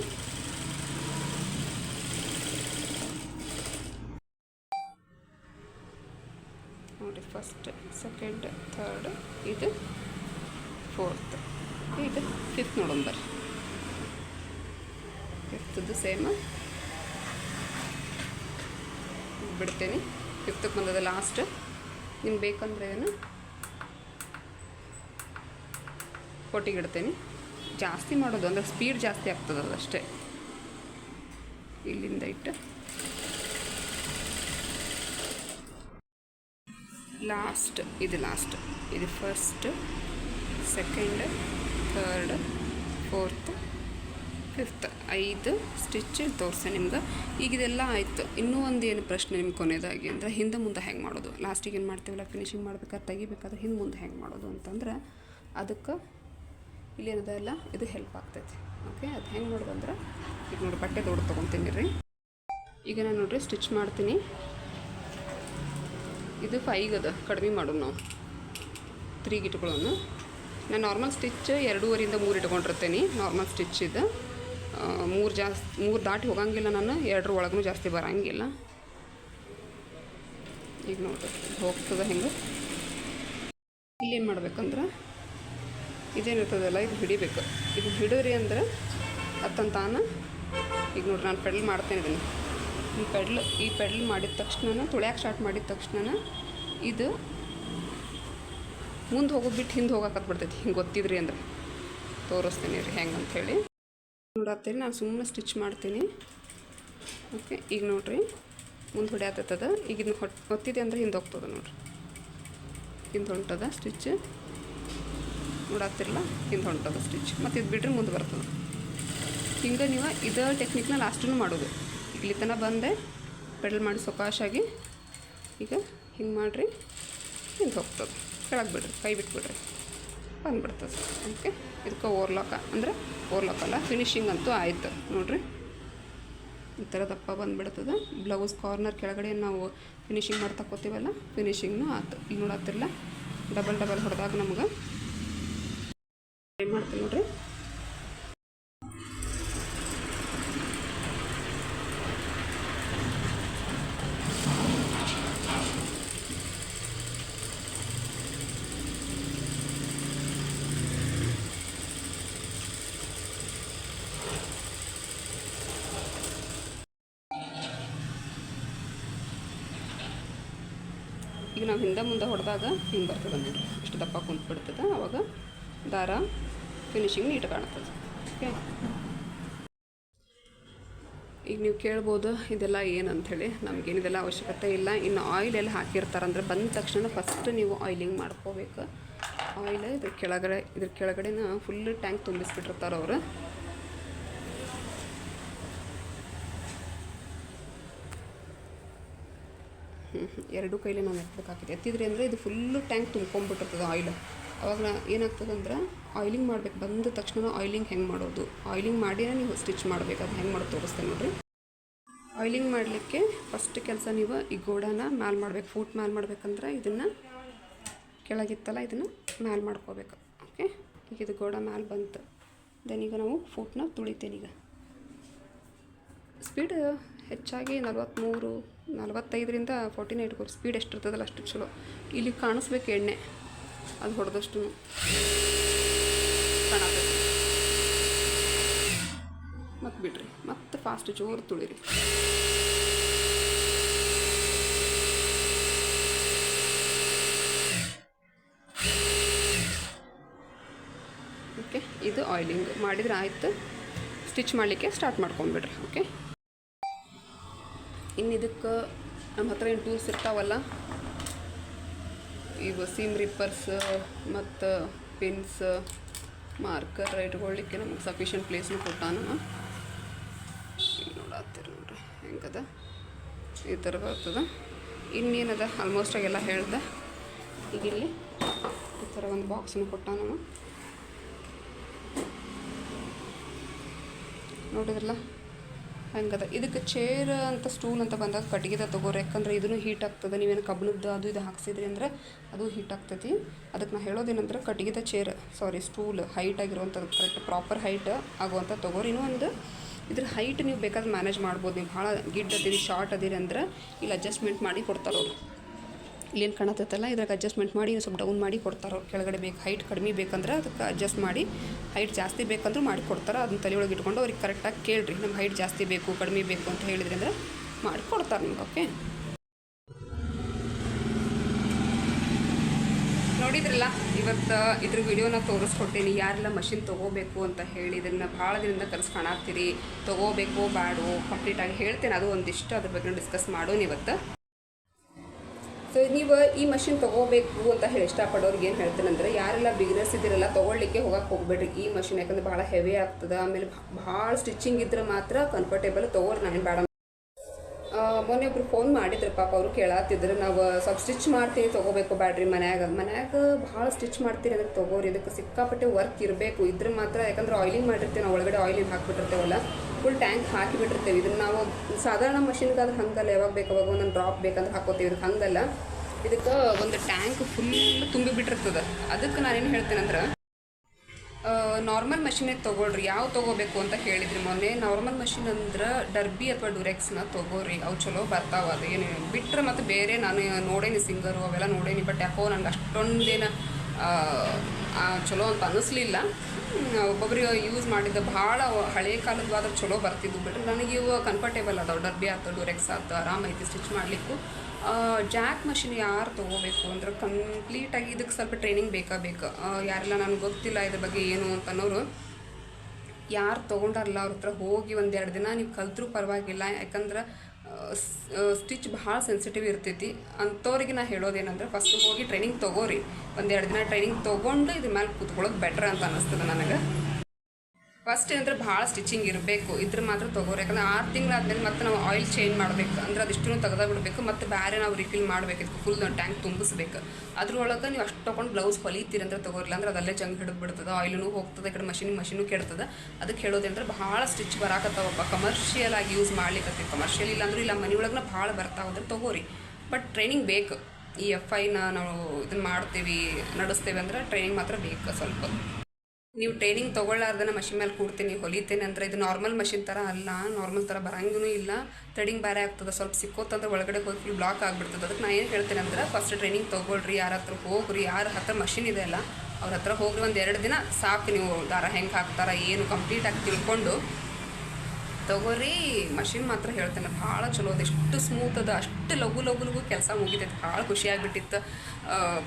ನೋಡಿ ಫಸ್ಟ್ ಸೆಕೆಂಡ್ ಥರ್ಡ್ ಇದು ಫೋರ್ತ್ ಇದು ಫಿಫ್ತ್ ನೋಡೋಣ ಬರ್ರಿ ಫಿಫ್ತದ್ದು ಸೇಮ್ ಬಿಡ್ತೀನಿ. ಫಿಫ್ತಕ್ಕೆ ಬಂದದ ಲಾಸ್ಟ್ ನಿಮ್ಗೆ ಬೇಕಂದ್ರೆ ಏನು? ಕೊಟ್ಟಿಗೆ ಇಡ್ತೀನಿ. ಜಾಸ್ತಿ ಮಾಡೋದು, ಅಂದರೆ ಸ್ಪೀಡ್ ಜಾಸ್ತಿ ಆಗ್ತದೆ ಅದಷ್ಟೇ ಇಲ್ಲಿಂದ ಇಟ್ಟು. ಲಾಸ್ಟ್ ಇದು ಲಾಸ್ಟ್ ಇದು first second third fourth fifth ಐದು ಸ್ಟಿಚ್ ತೋರಿಸೆ ನಿಮ್ಗೆ. ಈಗ ಇದೆಲ್ಲ ಆಯಿತು. ಇನ್ನೂ ಒಂದು ಏನು ಪ್ರಶ್ನೆ ನಿಮ್ಗೆ ಕೊನೆಯದಾಗಿ ಅಂದರೆ, ಹಿಂದೆ ಮುಂದೆ ಹೆಂಗೆ ಮಾಡೋದು? ಲಾಸ್ಟಿಗೆ ಏನು ಮಾಡ್ತೀವಲ್ಲ? ಫಿನಿಶಿಂಗ್ ಮಾಡ್ಬೇಕಾದ್ರೆ ತೆಗಿಬೇಕಾದ್ರೆ ಹಿಂದೆ ಮುಂದೆ ಹೆಂಗೆ ಮಾಡೋದು ಅಂತಂದ್ರೆ, ಅದಕ್ಕೆ ಇಲ್ಲಿ ಏನದಲ್ಲ ಇದು ಹೆಲ್ಪ್ ಆಗ್ತೈತಿ. ಓಕೆ ಅದು ಹೆಂಗೆ ಮಾಡೋದು ಅಂದ್ರೆ ಈಗ ನೋಡಿ, ಬಟ್ಟೆ ದೊಡ್ಡ ತೊಗೊತೀನಿ ರೀ ಈಗ ನಾನು ನೋಡಿರಿ ಸ್ಟಿಚ್ ಮಾಡ್ತೀನಿ. ಇದು ಫೈವ್ ಅದ. ಕಡಿಮೆ ಮಾಡೋಣ ನಾವು. ತ್ರೀಗೆ ಇಟ್ಕೊಳ್ಳೋಣ ನಾನು ನಾರ್ಮಲ್ ಸ್ಟಿಚ್ ಎರಡೂವರೆಯಿಂದ ಮೂರು ಇಟ್ಕೊಂಡಿರ್ತೇನೆ. ನಾರ್ಮಲ್ ಸ್ಟಿಚ್ ಇದು. ಮೂರು ಜಾಸ್ತಿ ಮೂರು ದಾಟಿ ಹೋಗಂಗಿಲ್ಲ ನಾನು. ಎರಡರ ಒಳಗೂ ಜಾಸ್ತಿ ಬರಂಗಿಲ್ಲ. ಈಗ ನೋಡ್ರಿ ಹೋಗ್ತದೆ ಹೆಂಗೆ. ಇಲ್ಲೇನು ಮಾಡ್ಬೇಕಂದ್ರೆ? ಇದೇನಿರ್ತದಲ್ಲ, ಇದು ಹಿಡಿಬೇಕು. ಇದು ಹಿಡಿದ್ರಿ ಅಂದ್ರೆ ಅತ್ತಂತಾನ. ಈಗ ನೋಡ್ರಿ ನಾನು ಪೆಡಲ್ ಮಾಡ್ತೇನೆ ಇದನ್ನು. ಈ ಪೆಡ್ಲ್ ಈ ಪೆಡ್ಲ್ ಮಾಡಿದ ತಕ್ಷಣ ತುಳ್ಯಾಕೆ ಸ್ಟಾರ್ಟ್ ಮಾಡಿದ ತಕ್ಷಣ ಇದು ಮುಂದೆ ಹೋಗೋದು ಬಿಟ್ಟು ಹಿಂದೆ ಹೋಗಕ್ಕೆ ಬಿಡ್ತೈತಿ ಹಿಂಗೆ ಗೊತ್ತಿದ್ರಿ ಅಂದ್ರೆ. ತೋರಿಸ್ತೀನಿ ರೀ ಹೆಂಗೆ ಅಂಥೇಳಿ ನೋಡತ್ತೀರಿ ನಾನು ಸುಮ್ಮನೆ ಸ್ಟಿಚ್ ಮಾಡ್ತೀನಿ. ಓಕೆ ಈಗ ನೋಡಿರಿ. ಮುಂದೆ ಹೊಡ್ಯಾತದ ಈಗ ಇದನ್ನ ಹೊಟ್ ಹೊತ್ತಿದೆ ಅಂದ್ರೆ ಹಿಂದೆ ಹೋಗ್ತದೆ ನೋಡ್ರಿ. ಹಿಂದೆ ಹೊಂಟದ ಸ್ಟಿಚ್ ನೋಡತ್ತಿರಲ್ಲ ಹಿಂದೆ ಹೊಂಟದ ಸ್ಟಿಚ್ ಮತ್ತು ಇದು ಬಿಡ್ರಿ ಮುಂದೆ ಬರ್ತದೆ. ಹಿಂಗೆ ನೀವು ಇದೇ ಟೆಕ್ನಿಕ್ನ ಲಾಸ್ಟನ್ನು ಮಾಡೋದು. ಇಲ್ಲಿ ತನಕ ಬಂದೆ. ಪೆಡಲ್ ಮಾಡಿ ಸೊಕಾಶಾಗಿ. ಈಗ ಹಿಂಗೆ ಮಾಡಿರಿ. ಹಿಂಗೆ ಹೋಗ್ತದೆ. ಕೆಳಗೆ ಬಿಡ್ರಿ. ಕೈ ಬಿಟ್ಬಿಡ್ರಿ. ಬಂದ್ಬಿಡ್ತದೆ. ಓಕೆ? ಇದಕ್ಕೆ ಓರ್ಲಾಕ. ಅಂದರೆ ಓರ್ಲಾಕ ಅಲ್ಲ, ಫಿನಿಶಿಂಗ್ ಅಂತೂ ಆಯ್ತು. ನೋಡಿರಿ. ಈ ಥರ ದಪ್ಪ ಬಂದ್ಬಿಡ್ತದೆ. ಬ್ಲೌಸ್ ಕಾರ್ನರ್ ಕೆಳಗಡೆ ನಾವು ಫಿನಿಶಿಂಗ್ ಮಾಡಿ ತಗೋತೀವಲ್ಲ ಫಿನಿಶಿಂಗ್ನೂ ಆಯ್ತು ಈಗ ನೋಡತ್ತಿರಲ್ಲ ಡಬಲ್ ಡಬಲ್ ಹೊಡೆದಾಗ ನಮ್ಗೆ. ಟ್ರೈ ಮಾಡ್ತೀವಿ ನೋಡ್ರಿ. ಈಗ ನಾವು ಹಿಂದೆ ಮುಂದೆ ಹೊಡೆದಾಗ ಹಿಂಗೆ ಬರ್ತದೆ ನೋಡಿ ಇಷ್ಟು ದಪ್ಪ ಕುಂತ್ಬಿಡ್ತದೆ. ಅವಾಗ ದಾರ ಫಿನಿಶಿಂಗ್ ನೀಟ್ ಕಾಣ್ತದೆ ಓಕೆ ಈಗ ನೀವು ಕೇಳ್ಬೋದು, ಇದೆಲ್ಲ ಏನು ಅಂಥೇಳಿ ನಮಗೇನು ಏನಿದೆಲ್ಲ ಅವಶ್ಯಕತೆ ಇಲ್ಲ. ಇನ್ನು ಆಯಿಲ್ ಎಲ್ಲ ಹಾಕಿರ್ತಾರಂದ್ರೆ ಬಂದ ತಕ್ಷಣ ಫಸ್ಟ್ ನೀವು ಆಯಿಲಿಂಗ್ ಮಾಡ್ಕೋಬೇಕು. ಆಯಿಲ್ ಇದ್ರ ಕೆಳಗಡೆ, ಇದ್ರ ಕೆಳಗಡೆನ ಫುಲ್ ಟ್ಯಾಂಕ್ ತುಂಬಿಸ್ಬಿಟ್ಟಿರ್ತಾರೆ ಅವರು ಎರಡು ಕೈಲಿ ನಾನು ಎತ್ತಬೇಕಾಗ್ತದೆ ಎತ್ತಿದ್ರಿ ಅಂದರೆ ಇದು ಫುಲ್ಲು ಟ್ಯಾಂಕ್ ತುಂಬ್ಕೊಂಡ್ಬಿಟ್ಟಿರ್ತದೆ ಆಯಿಲ್ ಅವಾಗ ಏನಾಗ್ತದೆ ಅಂದ್ರೆ ಆಯಿಲಿಂಗ್ ಮಾಡ್ಬೇಕು. ಬಂದ ತಕ್ಷಣ ಆಯಿಲಿಂಗ್ ಹೆಂಗೆ ಮಾಡೋದು? ಆಯಿಲಿಂಗ್ ಮಾಡಿನೇ ನೀವು ಸ್ಟಿಚ್ ಮಾಡಬೇಕು. ಅದು ಹೆಂಗೆ ಮಾಡೋದು ತೋರಿಸ್ತೇನೆ ನೋಡಿರಿ. ಆಯಿಲಿಂಗ್ ಮಾಡಲಿಕ್ಕೆ ಫಸ್ಟ್ ಕೆಲಸ ನೀವು ಈ ಗೋಡನ ಮ್ಯಾಲ್ ಮಾಡಬೇಕು. ಫೂಟ್ ಮ್ಯಾಲ್ ಮಾಡ್ಬೇಕಂದ್ರೆ ಇದನ್ನು ಕೆಳಗಿತ್ತಲ್ಲ ಇದನ್ನು ಮ್ಯಾಲ್ ಮಾಡ್ಕೋಬೇಕು. ಓಕೆ ಈಗ ಇದು ಗೋಡ ಮ್ಯಾಲ್ ಬಂತು. ದೆನ್ ಈಗ ನಾವು ಫೂಟ್ನ ಈಗ. ಸ್ಪೀಡ್ ಹೆಚ್ಚಾಗಿ ನಲ್ವತ್ತ್ಮೂರು ನಲ್ವತ್ತೈದರಿಂದ ಫೋರ್ಟಿನ ಇಟ್ಕೊರಿ ಸ್ಪೀಡ್ ಎಷ್ಟು ಇರ್ತದಲ್ಲ ಅಷ್ಟು ಚಲೋ. ಇಲ್ಲಿ ಕಾಣಿಸ್ಬೇಕು ಎಣ್ಣೆ. ಅದು ಹೊಡೆದಷ್ಟು ಮತ್ತು ಬಿಡ್ರಿ, ಮತ್ತು ಫಾಸ್ಟ್ ಜೋರು ತುಳಿರಿ. ಓಕೆ ಇದು ಆಯಿಲಿಂಗ್ ಮಾಡಿದ್ರೆ ಆಯಿತು. ಸ್ಟಿಚ್ ಮಾಡಲಿಕ್ಕೆ ಸ್ಟಾರ್ಟ್ ಮಾಡ್ಕೊಂಬಿಡ್ರಿ ಓಕೆ ಇನ್ನು ಇದಕ್ಕೆ ನಮ್ಮ ಹತ್ರ ಏನು ಟೂಲ್ಸ್ ಇರ್ತಾವಲ್ಲ, ಇವು ಸೀಮ್ ರಿಪ್ಪರ್ಸ್ ಮತ್ತು ಪಿನ್ಸ್ ಮಾರ್ಕರ್ ಇಟ್ಕೊಳ್ಳಿಕ್ಕೆ ನಮಗೆ ಸಫಿಷಿಯೆಂಟ್ ಪ್ಲೇಸ್ನು ಕೊಟ್ಟಾನ. ನೋಡತ್ತೀರಿ ನೋಡ್ರಿ, ಹೆಂಗದ? ಈ ಥರ ಬರ್ತದೆ ಇನ್ನೇನದ? ಆಲ್ಮೋಸ್ಟ್ ಆಗೆಲ್ಲ ಹೇಳ್ದೆ. ಈಗ ಇಲ್ಲಿ ಈ ಥರ ಒಂದು ಬಾಕ್ಸನ್ನು ಕೊಟ್ಟಾನ ನೋಡಿದ್ರಲ್ಲ? ಹಂಗದ. ಇದಕ್ಕೆ ಚೇರ್ ಅಂತ ಸ್ಟೂಲ್ ಅಂತ ಬಂದಾಗ ಕಟ್ಟಿಗೆದ ತಗೋರಿ. ಯಾಕಂದ್ರೆ ಇದನ್ನು ಹೀಟ್ ಆಗ್ತದೆ. ನೀವೇನು ಕಬ್ಬಣದ್ದು ಅದು ಇದು ಹಾಕ್ಸಿದ್ರಿ ಅಂದರೆ ಅದು ಹೀಟ್ ಆಗ್ತೈತಿ. ಅದಕ್ಕೆ ನಾ ಹೇಳೋದೇನಂದ್ರೆ ಕಟ್ಟಿಗೆದ ಚೇರ್ ಸಾರಿ ಸ್ಟೂಲ್ ಹೈಟ್ ಆಗಿರುವಂಥದ್ದು ಕರೆಕ್ಟ್ ಪ್ರಾಪರ್ ಹೈಟ್ ಆಗುವಂಥ ತಗೋರಿ. ಒಂದು ಇದ್ರ ಹೈಟ್ ನೀವು ಬೇಕಾದ್ರೆ ಮ್ಯಾನೇಜ್ ಮಾಡ್ಬೋದು. ನೀವು ಭಾಳ ಗಿಡ್ ಅದಿರಿ ಶಾರ್ಟ್ ಅದಿರಿ ಅಂದ್ರೆ ಇಲ್ಲಿ ಅಡ್ಜಸ್ಟ್ಮೆಂಟ್ ಮಾಡಿ ಕೊಡ್ತಾರೆ ಅವರು. ಇಲ್ಲೇನು ಕಾಣತ್ತೈತಲ್ಲ, ಇದ್ರಾಗ ಅಡ್ಜಸ್ಟ್ಮೆಂಟ್ ಮಾಡಿ ಸ್ವಲ್ಪ ಡೌನ್ ಮಾಡಿ ಕೊಡ್ತಾರೆ ಕೆಳಗಡೆ ಬೇಕು ಹೈಟ್ ಕಡಿಮೆ ಬೇಕಂದ್ರೆ ಅದಕ್ಕೆ ಅಡ್ಜಸ್ಟ್ ಮಾಡಿ ಹೈಟ್ ಜಾಸ್ತಿ ಬೇಕಂದ್ರೂ ಮಾಡಿ ಕೊಡ್ತಾರೆ, ಅದನ್ನ ಒಳಗೆ ಇಟ್ಕೊಂಡು ಅವ್ರಿಗೆ ಕರೆಕ್ಟಾಗಿ ಕೇಳಿರಿ ನಮ್ಗೆ ಹೈಟ್ ಜಾಸ್ತಿ ಬೇಕು, ಕಡಿಮೆ ಬೇಕು ಅಂತ ಹೇಳಿದ್ರಿ ಅಂದ್ರೆ ಮಾಡಿ ಕೊಡ್ತಾರೆ ನಿಮ್ಗೆ ಓಕೆ ನೋಡಿದ್ರಲ್ಲ, ಇವತ್ತು ಇದ್ರ ವಿಡಿಯೋನ ತೋರಿಸ್ಕೊಟ್ಟೇನಿ, ಯಾರೆಲ್ಲ ಮಷಿನ್ ತೊಗೋಬೇಕು ಅಂತ ಹೇಳಿ, ಇದನ್ನು ಭಾಳ ದಿನದಿಂದ ಕನಸು ಕಾಣಾಕ್ತೀರಿ ತೊಗೋಬೇಕು, ಬ್ಯಾಡು ಕಂಪ್ಲೀಟಾಗಿ ಹೇಳ್ತೇನೆ, ಅದು ಒಂದಿಷ್ಟು, ಅದ್ರ ಬಗ್ಗೆ ಡಿಸ್ಕಸ್ ಮಾಡೋಣ ಇವತ್ತು. ಸೊ ನೀವು ಈ ಮಷಿನ್ ತೊಗೋಬೇಕು ಅಂತ ಹೇಳಿ ಇಷ್ಟಪಡೋರಿಗೆ ಏನು ಹೇಳ್ತೇನೆಂದ್ರೆ ಯಾರೆಲ್ಲ ಬಿಗ್ನರ್ಸ್ ಇದ್ದೀರಲ್ಲ ತೊಗೊಳ್ಲಿಕ್ಕೆ ಹೋಗಕ್ಕೆ ಹೋಗ್ಬೇಡ್ರಿ. ಈ ಮಷಿನ್ ಯಾಕಂದ್ರೆ ಭಾಳ ಹೆವಿ ಆಗ್ತದೆ. ಆಮೇಲೆ ಭಾಳ ಸ್ಟಿಚಿಂಗ್ ಇದ್ರೆ ಮಾತ್ರ ಕಂಫರ್ಟೇಬಲ್ ತೊಗೋರಿ ನಾನು ಬೇಡ ಮೊನ್ನೆ ಒಬ್ರು ಫೋನ್ ಮಾಡಿದ್ರು, ಪಾಪ ಅವರು ಕೇಳಾತಿದ್ರು, ನಾವು ಸ್ವಲ್ಪ ಸ್ಟಿಚ್ ಮಾಡ್ತೀವಿ ತೊಗೋಬೇಕು ಬ್ಯಾಡ್ರಿ ಮನ್ಯಾಗ. ಮನ್ಯಾಗ ಭಾಳ ಸ್ಟಿಚ್ ಮಾಡ್ತೀರಿ ಅದಕ್ಕೆ ತೊಗೋರಿ, ಇದಕ್ಕೆ ಸಿಕ್ಕಾಪಟ್ಟೆ ವರ್ಕ್ ಇರಬೇಕು. ಇದ್ರ ಮಾತ್ರ ಯಾಕಂದ್ರೆ ಆಯಿಲಿಂಗ್ ಮಾಡಿರ್ತೀವಿ, ನಾವು ಒಳಗಡೆ ಆಯಿಲಿಂಗ್ ಹಾಕ್ಬಿಟ್ಟಿರ್ತೇವಲ್ಲ ಫುಲ್ ಟ್ಯಾಂಕ್ ಹಾಕಿಬಿಟ್ಟಿರ್ತೇವೆ. ಇದನ್ನು ನಾವು ಸಾಧಾರಣ ಮಷಿನ್ಗಾದ್ರೆ ಹಂಗಲ್ಲ, ಯಾವಾಗ ಬೇಕು, ಅವಾಗ ಒಂದೊಂದು ಡ್ರಾಪ್ ಬೇಕಂದ್ರೆ ಹಾಕೋತೀವಿ. ಇದಕ್ಕೆ ಹಂಗಲ್ಲ. ಇದಕ್ಕೆ ಒಂದು ಟ್ಯಾಂಕ್ ಫುಲ್ ತುಂಬಿಬಿಟ್ಟಿರ್ತದೆ. ಅದಕ್ಕೆ ನಾನೇನು ಹೇಳ್ತೇನೆಂದ್ರೆ ನಾರ್ಮಲ್ ಮಷಿನೇ ತೊಗೊಳ್ರಿ, ಯಾವ ತೊಗೋಬೇಕು ಅಂತ ಹೇಳಿದ್ರಿ ಮೊನ್ನೆ. ನಾರ್ಮಲ್ ಮಷಿನ್ ಅಂದ್ರೆ ಡರ್ಬಿ ಅಥವಾ ಡುರೆಕ್ಸ್ನ ತೊಗೋರಿ, ಅವು ಚಲೋ ಬರ್ತಾವ ಅದು. ಏನು ಬಿಟ್ಟರೆ ಮತ್ತು ಬೇರೆ ನಾನು ನೋಡೇನಿ ಸಿಂಗರು, ಅವೆಲ್ಲ ನೋಡೇನಿ ಬಟ್ ಯಾಕೋ ನಂಗೆ ಅಷ್ಟೊಂದೇನ ಚಲೋ ಅಂತ ಅನ್ನಿಸ್ಲಿಲ್ಲ ಒಬ್ಬೊಬ್ರು ಯೂಸ್ ಮಾಡಿದ್ದ ಭಾಳ ಹಳೆ ಆದ್ರೆ ಚಲೋ ಬರ್ತಿದ್ವು. ಬಿಟ್ರೆ ನನಗೆ ಇವು ಕಂಫರ್ಟೇಬಲ್ ಅದಾವೆ. ಡರ್ಬಿ ಆಯ್ತು ಡುರೆಕ್ಸ್ ಆಯ್ತು ಆರಾಮೈತಿ ಸ್ಟಿಚ್ ಮಾಡಲಿಕ್ಕೂ. ಜಾಕ್ ಮಷಿನ್ ಯಾರು ತೊಗೋಬೇಕು? ಅಂದ್ರೆ ಕಂಪ್ಲೀಟಾಗಿ ಇದಕ್ಕೆ ಸ್ವಲ್ಪ ಟ್ರೈನಿಂಗ್ ಬೇಕಾ ಬೇಕು? ಯಾರೆಲ್ಲ ನನಗೆ ಗೊತ್ತಿಲ್ಲ ಇದ್ರ ಬಗ್ಗೆ ಏನು ಅಂತನೋರು ಯಾರು ತೊಗೊಂಡಾರಲ್ಲ ಅವ್ರ ಹತ್ರ ಹೋಗಿ ಒಂದೆರಡು ದಿನ ನೀವು ಕಲ್ತ್ರೂ ಪರವಾಗಿಲ್ಲ. ಯಾಕಂದ್ರೆ ಸ್ಟಿಚ್ ಭಾಳ ಸೆನ್ಸಿಟಿವ್ ಇರ್ತೈತಿ. ಅಂಥವ್ರಿಗೆ ನಾ ಹೇಳೋದೇನಂದ್ರೆ ಫಸ್ಟ್ ಹೋಗಿ ಟ್ರೈನಿಂಗ್ ತೊಗೋರಿ. ಒಂದೆರಡು ದಿನ ಟ್ರೈನಿಂಗ್ ತೊಗೊಂಡು ಇದ್ರ ಮೇಲೆ ಕೂತ್ಕೊಳ್ಳೋದು ಬೆಟ್ರ್ ಅಂತ ಅನ್ನಿಸ್ತದೆ ನನಗೆ. ಫಸ್ಟ್ ಏನಂದ್ರೆ ಭಾಳ ಸ್ಟಿಚಿಂಗ್ ಇರಬೇಕು. ಇದ್ರ ಮಾತ್ರ ತೊಗೋರಿ. ಯಾಕಂದ್ರೆ ಆರು ತಿಂಗಳಾದ್ಮೇಲೆ ಮತ್ತೆ ನಾವು ಆಯಿಲ್ ಚೇಂಜ್ ಮಾಡಬೇಕು. ಅಂದ್ರೆ ಅದಿಷ್ಟು ತೆಗೆದ ಬಿಡಬೇಕು ಮತ್ತು ಬೇರೆ ನಾವು ರಿಫಿಲ್ ಮಾಡಬೇಕು. ಫುಲ್ ಟ್ಯಾಂಕ್ ತುಂಬಿಸ್ಬೇಕು. ಅದ್ರೊಳಗೆ ನೀವು ಅಷ್ಟು ತೊಗೊಂಡು ಬ್ಲೌಸ್ ಹೊಲಿತೀರಿ ಅಂದ್ರೆ ತೊಗೋರಿಲ್ಲ. ಅಂದ್ರೆ ಅದಲ್ಲೇ ಜಂಗ್ ಹಿಡಿದು ಬಿಡ್ತದೆ ಆಯಿಲ್ನು ಹೋಗ್ತದೆ. ಈ ಕಡೆ ಮಷಿನ್ ಮಷಿನು ಕೆಡ್ತದೆ. ಅದಕ್ಕೆ ಹೇಳೋದಂದ್ರೆ ಭಾಳ ಸ್ಟಿಚ್ ಬರಾಕತ್ತಾವಪ್ಪ. ಕಮರ್ಷಿಯಲ್ ಆಗಿ ಯೂಸ್ ಮಾಡ್ಲಿಕ್ಕೆ ಕಮರ್ಷಿಯಲ್ ಇಲ್ಲ ಅಂದ್ರೆ ಇಲ್ಲ, ಮನೆ ಒಳಗೆ ಭಾಳ ಬರ್ತಾವಂದ್ರೆ ತಗೋರಿ. ಬಟ್ ಟ್ರೈನಿಂಗ್ ಬೇಕು. ಈ ಎಫ್ ಐನ ನಾವು ಇದನ್ನ ಮಾಡ್ತೀವಿ, ನಡೆಸ್ತೇವೆ ಅಂದ್ರೆ ಟ್ರೈನಿಂಗ್ ಮಾತ್ರ ಬೇಕು ಸ್ವಲ್ಪ. ನೀವು ಟ್ರೈನಿಂಗ್ ತೊಗೊಳ್ಳಾರ್ದನ ಮಷಿನ್ ಮೇಲೆ ಕೂಡ್ತೀನಿ, ಹೊಲಿತೇನೆ ಅಂದ್ರೆ ಇದು ನಾರ್ಮಲ್ ಮಷಿನ್ ಥರ ಅಲ್ಲ ನಾರ್ಮಲ್ ಥರ ಬರಂಗೂ ಇಲ್ಲ ಥ್ರೆಡಿಂಗ್ ಬೇರೆ ಆಗ್ತದೆ, ಸ್ವಲ್ಪ ಸಿಕ್ಕೋತಂದ್ರೆ ಒಳಗಡೆ ಹೋಗಿ ಫುಲ್ ಬ್ಲಾಕ್ ಆಗಿಬಿಡ್ತದೆ. ಅದಕ್ಕೆ ನಾನು ಏನು ಹೇಳ್ತೇನೆ ಅಂದ್ರೆ ಫಸ್ಟ್ ಟ್ರೈನಿಂಗ್ ತೊಗೊಳ್ರಿ, ಯಾರ ಹತ್ರ ಹೋಗ್ರಿ, ಯಾರ ಹತ್ರ ಮಷಿನ್ ಇದೆ ಅಲ್ಲ, ಅವ್ರ ಹತ್ರ ಹೋಗ್ರಿ ಒಂದು ಎರಡು ದಿನ, ಸಾಕು ನೀವು ದಾರ ಹೆಂಗೆ ಹಾಕ್ತಾರ, ಏನು ಕಂಪ್ಲೀಟ್ ಆಗಿ ತಿಳ್ಕೊಂಡು ತಗೋರಿ ಮಷಿನ್ ಮಾತ್ರ ಹೇಳ್ತೇನೆ ಭಾಳ ಚಲೋ ಅದ. ಎಷ್ಟು ಸ್ಮೂತ್ ಅದ. ಅಷ್ಟು ಲಘು ಲಘು ಲಘು ಕೆಲಸ ಮುಗಿತೈತೆ. ಭಾಳ ಖುಷಿಯಾಗ್ಬಿಟ್ಟಿತ್ತು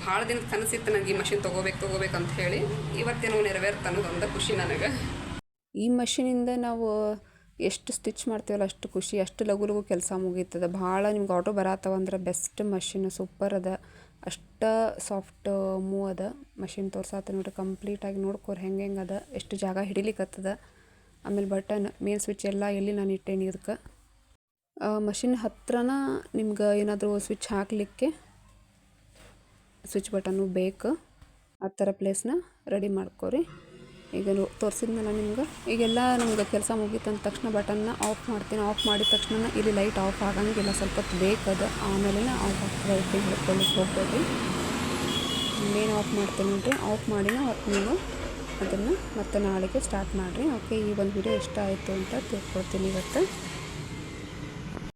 ಭಾಳ ದಿನದ ಕನಸಿತ್ತು ನನಗೆ ಈ ಮಷಿನ್ ತೊಗೋಬೇಕು ತೊಗೋಬೇಕು ಅಂತ ಹೇಳಿ. ಇವತ್ತೇನೋ ನೆರವೇರ್ತ ಅನ್ನೋದೊಂದು ಖುಷಿ ನನಗೆ. ಈ ಮಷಿನಿಂದ ನಾವು ಎಷ್ಟು ಸ್ಟಿಚ್ ಮಾಡ್ತೀವಲ್ಲ ಅಷ್ಟು ಖುಷಿ, ಅಷ್ಟು ಲಘು ಲಘು ಕೆಲಸ ಮುಗೀತದ. ಭಾಳ ನಿಮ್ಗೆ ಆಟೋ ಬರತ್ತವ ಅಂದ್ರೆ ಬೆಸ್ಟ್ ಮಷಿನ್ ಸೂಪರ್ ಅದ. ಅಷ್ಟ ಸಾಫ್ಟ್ ಮೂವ್ ಅದ. ಮಷಿನ್ ತೋರ್ಸಾತ ನೋಡ್ರಿ ಕಂಪ್ಲೀಟಾಗಿ ನೋಡ್ಕೋರಿ ಹೆಂಗೆ ಹೆಂಗೆ ಅದ. ಎಷ್ಟು ಜಾಗ ಹಿಡಿಲಿಕ್ಕತ್ತದ ಆಮೇಲೆ ಬಟನ್ ಮೇನ್ ಸ್ವಿಚ್ ಎಲ್ಲ ಎಲ್ಲಿ ನಾನು ಇಟ್ಟೇನಿ ಇದಕ್ಕೆ. ಮಷಿನ್ ಹತ್ರನ ನಿಮ್ಗೆ ಏನಾದರೂ ಸ್ವಿಚ್ ಹಾಕಲಿಕ್ಕೆ ಸ್ವಿಚ್ ಬಟನ್ನು ಬೇಕು. ಆ ಥರ ಪ್ಲೇಸ್ನ ರೆಡಿ ಮಾಡ್ಕೊರಿ. ಈಗ ತೋರಿಸಿದ್ನಲ್ಲ ನಿಮ್ಗೆ ಈಗೆಲ್ಲ ನಮ್ಗೆ ಕೆಲಸ ಮುಗೀತಂದ ತಕ್ಷಣ ಬಟನ್ನ ಆಫ್ ಮಾಡ್ತೀನಿ. ಆಫ್ ಮಾಡಿದ ತಕ್ಷಣ ಇಲ್ಲಿ ಲೈಟ್ ಆಫ್ ಆಗಂಗಿಲ್ಲ. ಸ್ವಲ್ಪ ಹೊತ್ತು ಬೇಕದು. ಆಮೇಲೆ ಆಫ್ ಆಗ್ತದೆ ಇರ್ತೀನಿ ಹೇಳ್ಕೊಳ್ಳಿಕ್ಕೆ ಹೋಗ್ಬೋದು ಮೇನ್ ಆಫ್ ಮಾಡ್ತೀನಿ ನೋಡಿರಿ. ಆಫ್ ಮಾಡಿನ ನೀವು ಅದನ್ನು ಮತ್ತೆ ನಾಳೆಗೆ ಸ್ಟಾರ್ಟ್ ಮಾಡಿರಿ. ಓಕೆ ಈ ಒಂದು ವಿಡಿಯೋ ಇಷ್ಟ ಆಯಿತು ಅಂತ ತಿಳ್ಕೊಳ್ತೀನಿ ಇವತ್ತು.